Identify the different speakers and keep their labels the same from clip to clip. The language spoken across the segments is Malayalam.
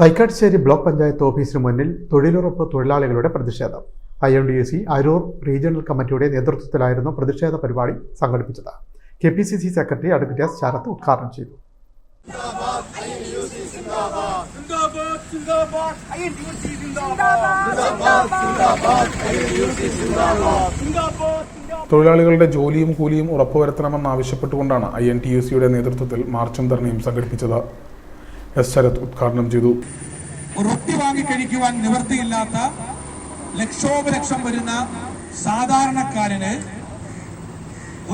Speaker 1: തൈക്കാട്ടുശ്ശേരി ബ്ലോക്ക് പഞ്ചായത്ത് ഓഫീസിന് മുന്നിൽ തൊഴിലുറപ്പ് തൊഴിലാളികളുടെ പ്രതിഷേധം. I M D S C Aroor regional കമ്മിറ്റിയുടെ നേതൃത്വത്തിലായിരുന്നു പ്രതിഷേധ പരിപാടി സംഘടിപ്പിച്ചത്. K P C C secretary advocate S Sharath ഉദ്ഘാടനം ചെയ്തു.
Speaker 2: തൊഴിലാളികളുടെ ജോലിയും കൂലിയും ഉറപ്പുവരുത്തണമെന്നാവശ്യപ്പെട്ടുകൊണ്ടാണ് ഐ എൻ ടി യു സിയുടെ നേതൃത്വത്തിൽ മാർച്ചും ധർണയും സംഘടിപ്പിച്ചത്. എസ് ശരത് ഉദ്ഘാടനം ചെയ്തു.
Speaker 3: റൊട്ടി വാങ്ങി കഴിക്കുവാൻ നിവൃത്തിയില്ലാത്ത ലക്ഷോപലക്ഷം വരുന്ന സാധാരണക്കാരന്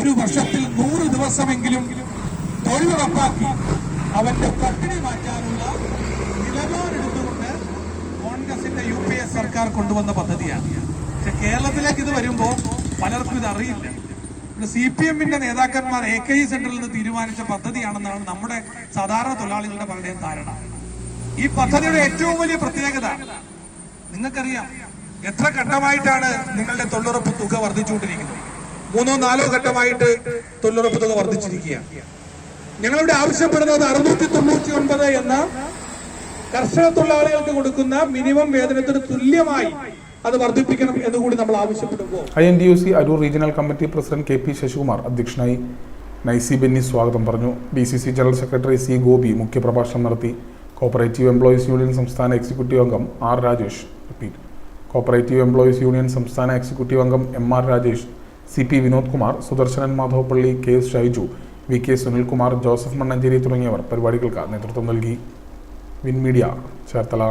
Speaker 3: ഒരു വർഷത്തിൽ നൂറ് ദിവസമെങ്കിലും തൊഴിലുറപ്പാക്കി അവന്റെ പട്ടിണി മാറ്റാനുള്ള നിലപാടെടുത്തുകൊണ്ട് കോൺഗ്രസിന്റെ യു പി എ സർക്കാർ കൊണ്ടുവന്ന പദ്ധതിയാണ്. പക്ഷെ കേരളത്തിലേക്ക് ഇത് വരുമ്പോൾ പലർക്കും ഇത് അറിയില്ല. സി പി എമ്മിന്റെ നേതാക്കന്മാർ എ കെ ഇ സെന്ററിൽ നിന്ന് തീരുമാനിച്ച പദ്ധതിയാണെന്നാണ് നമ്മുടെ സാധാരണ തൊഴിലാളികളുടെ പലരുടെയും ധാരണ. ഈ പദ്ധതിയുടെ ഏറ്റവും വലിയ പ്രത്യേകത നിങ്ങൾക്കറിയാം എത്ര ഘട്ടമായിട്ടാണ് നിങ്ങളുടെ തൊഴിലുറപ്പ് തുക വർദ്ധിച്ചുകൊണ്ടിരിക്കുന്നത്? മൂന്നോ നാലോ ഘട്ടമായിട്ട് തൊഴിലുറപ്പ് തുക വർദ്ധിച്ചിരിക്കുകയാണ്. ഞങ്ങളിവിടെ ആവശ്യപ്പെടുന്നത് അറുന്നൂറ്റി തൊണ്ണൂറ്റി ഒൻപത് എന്ന കർഷക തൊഴിലാളികൾക്ക് കൊടുക്കുന്ന മിനിമം വേതനത്തിന് തുല്യമായി അത് വർദ്ധിപ്പിക്കണം എന്ന് കൂടി നമ്മൾ ആവശ്യപ്പെടുമ്പോൾ
Speaker 2: I N D U C Aroor regional committee president K P Sasikumar അധ്യക്ഷനായി നൈസി ബെന്നി സ്വാഗതം പറഞ്ഞു. D C C general secretary C Gopi മുഖ്യപ്രഭാഷണം നടത്തി. കോപ്പറേറ്റീവ് എംപ്ലോയീസ് യൂണിയൻ സംസ്ഥാന എക്സിക്യൂട്ടീവ് അംഗം R Rajesh repeat. Cooperative employees union സംസ്ഥാന എക്സിക്യൂട്ടീവ് അംഗം M R Rajesh C P Vinod Kumar Sudarshanan Madhavappally K S Shaiju V K Sunilkumar Joseph Mannancherry തുടങ്ങിയവർ പരിപാടികൾക്ക് നേതൃത്വം നൽകി. Win media Cherthala.